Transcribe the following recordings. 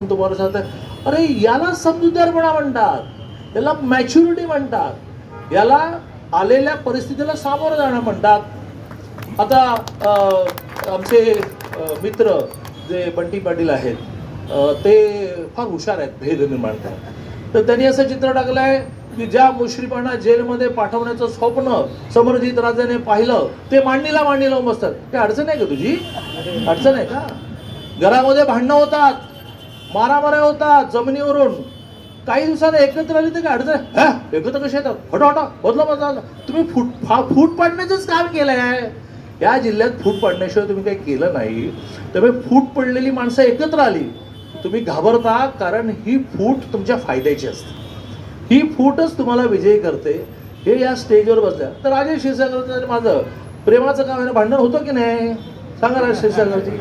तुम्हाला सांगतात अरे याला समजूतदारपणा म्हणतात याला मॅच्युरिटी म्हणतात याला आलेल्या परिस्थितीला सामोरं जाणं म्हणतात. आता आमचे मित्र जे बंटी पाटील आहेत ते फार हुशार आहेत भेद निर्माण करतात. तर त्यांनी असं चित्र टाकलं आहे की ज्या मुश्रीफांना जेलमध्ये पाठवण्याचं स्वप्न समरजित राजाने पाहिलं ते मांडणीला मांडणी लावून बसतात काय अडचण आहे का तुझी? अडचण आहे का? घरामध्ये भांडणं होतात. मारामाऱ्या होता जमिनीवरून. काही दिवसांनी एकत्र आली तर काय अडचण हा? एकत्र कसे येतात? हटा हटा बदला बदला तुम्ही फूट फा फूट पाडण्याचंच काम केलं आहे या जिल्ह्यात फूट पाडण्याशिवाय तुम्ही काही केलं नाही. त्यामुळे फूट पडलेली माणसं एकत्र आली. तुम्ही घाबरता कारण ही फूट तुमच्या फायद्याची असते. ही फूटच तुम्हाला विजयी करते. हे या स्टेजवर बसल्या. तर राजेश क्षीरसागरचं माझं प्रेमाचं काम भांडण होतं की नाही? सांगा राजेश क्षीरसागरजी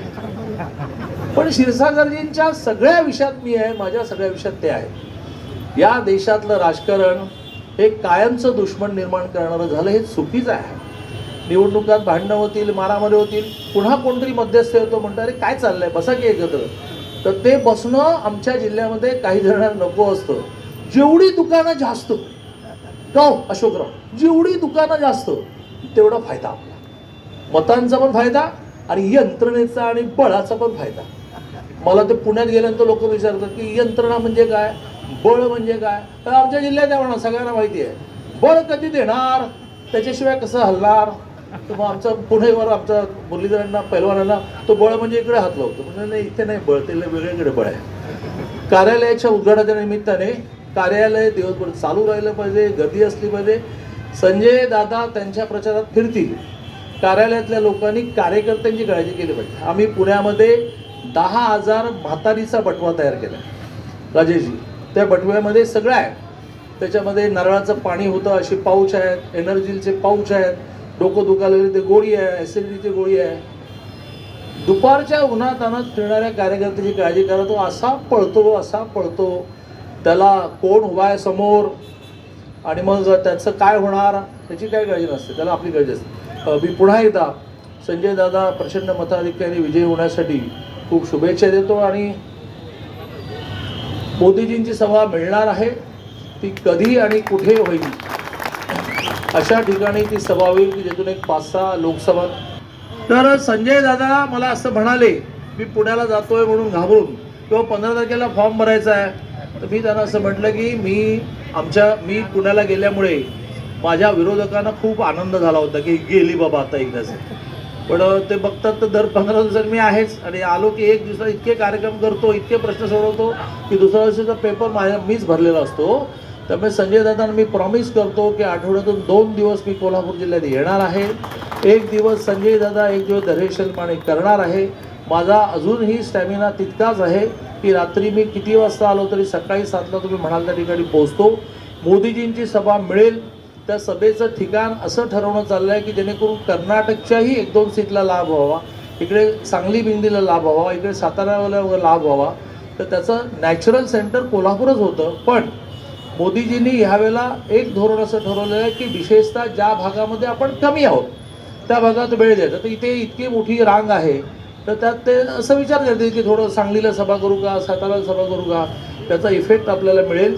पण क्षीरसागरजींच्या सगळ्या विषयात मी आहे माझ्या सगळ्या विषयात ते आहे. या देशातलं राजकारण हे कायमचं दुश्मन निर्माण करणारं झालं हे चुकीचं आहे. निवडणुकात भांडणं होतील मारामारी होतील पुन्हा कोणतरी मध्यस्थ येतो म्हणतो अरे काय चाललंय? बसा की एकत्र. तर ते बसणं आमच्या जिल्ह्यामध्ये काही जणांना नको असतं. जेवढी दुकानं जास्त का अशोकराव जेवढी दुकानं जास्त तेवढा फायदा आपला. मतांचा पण फायदा आणि यंत्रणेचा आणि बळाचा पण फायदा. मला ते पुण्यात गेल्यानंतर लोक विचारतात की यंत्रणा म्हणजे काय? बळ म्हणजे काय? तर आमच्या जिल्ह्यात आहे म्हणा सगळ्यांना माहिती आहे. बळ कधी देणार? त्याच्याशिवाय कसं हलणार? तर मग आमचा पुणेवर आमचा मुरलीधरांना पैलवानांना तो बळ म्हणजे इकडे हात लावतो. म्हणजे नाही इथे नाही बळ ते वेगळीकडे बळ आहे. कार्यालयाच्या उद्घाटनाच्या निमित्ताने कार्यालय दिवसभर चालू राहिलं पाहिजे गर्दी असली पाहिजे. संजय दादा त्यांच्या प्रचारात फिरतील. कार्यालयातल्या लोकांनी कार्यकर्त्यांची काळजी केली पाहिजे. आम्ही पुण्यामध्ये दहा हजार म्हातारीचा बटवा तयार केला राजेशजी त्या बटव्यामध्ये सगळं आहे. त्याच्यामध्ये नारळाचं पाणी होतं अशी पाऊच आहेत एनर्जीचे पाऊच आहेत डोकं दुखालेली ते गोळी आहे ॲसिडिटीची गोळी आहे. दुपारच्या उन्हात अनात फिरणाऱ्या कार्यकर्त्याची काळजी करा तो असा पळतो असा पळतो. त्याला कोण उभा आहे समोर? आणि मग त्याचं काय होणार? त्याची काय काळजी नसते त्याला आपली काळजी असते. मी पुन्हा एकदा संजय दादा प्रचंड मताधिक्याने विजयी होण्यासाठी खूप शुभेच्छा देतो आणि मोदीजींची सभा मिळणार आहे ती कधी आणि कुठे होईल अशा ठिकाणी ती सभा होईल की ज्यातून एक पाच सहा लोकसभा. तर संजय दादा मला असं म्हणाले मी पुण्याला जातोय म्हणून घाबरून. किंवा पंधरा तारखेला फॉर्म भरायचा आहे. तर मी त्यांना असं म्हटलं की मी आमच्या मी पुण्याला गेल्यामुळे माझ्या विरोधकांना खूप आनंद झाला होता की गेली बाबा आता एकदाच. पण ते बघतात तर दर पंधरा दिवसात मी आहेच. आणि आलो की एक दिवसात इतके कार्यक्रम करतो इतके प्रश्न सोडवतो की दुसऱ्या दिवशीचा पेपर माझ्या मीच भरलेला असतो. त्यामुळे संजय दादांना मी प्रॉमिस करतो की आठवड्यातून दोन दिवस मी कोल्हापूर जिल्ह्यात येणार आहे. एक दिवस संजय दादा एक दिवस धैर्यशील माने करणार आहे. माझा अजूनही स्टॅमिना तितकाच आहे की रात्री मी किती वाजता आलो तरी सकाळी सातला तुम्ही म्हणाल त्या ठिकाणी पोहोचतो. मोदीजींची सभा मिळेल. त्या सभेचं ठिकाण असं ठरवणं चाललं आहे की जेणेकरून कर्नाटकच्याही एक दोन सीटला लाभ व्हावा इकडे सांगली बिंदीला लाभ व्हावा इकडे साताऱ्याला लाभ व्हावा. तर त्याचं नॅचरल सेंटर कोल्हापूरच होतं. पण मोदीजींनी ह्यावेळेला एक धोरण असं ठरवलेलं आहे की विशेषतः ज्या भागामध्ये आपण कमी आहोत त्या भागात वेळ द्यायचा. तर इथे इतकी मोठी रांग आहे. तर त्यात ते असं विचार करतील की थोडं सांगलीला सभा करू का साताऱ्याला सभा करू का? त्याचा इफेक्ट आपल्याला मिळेल.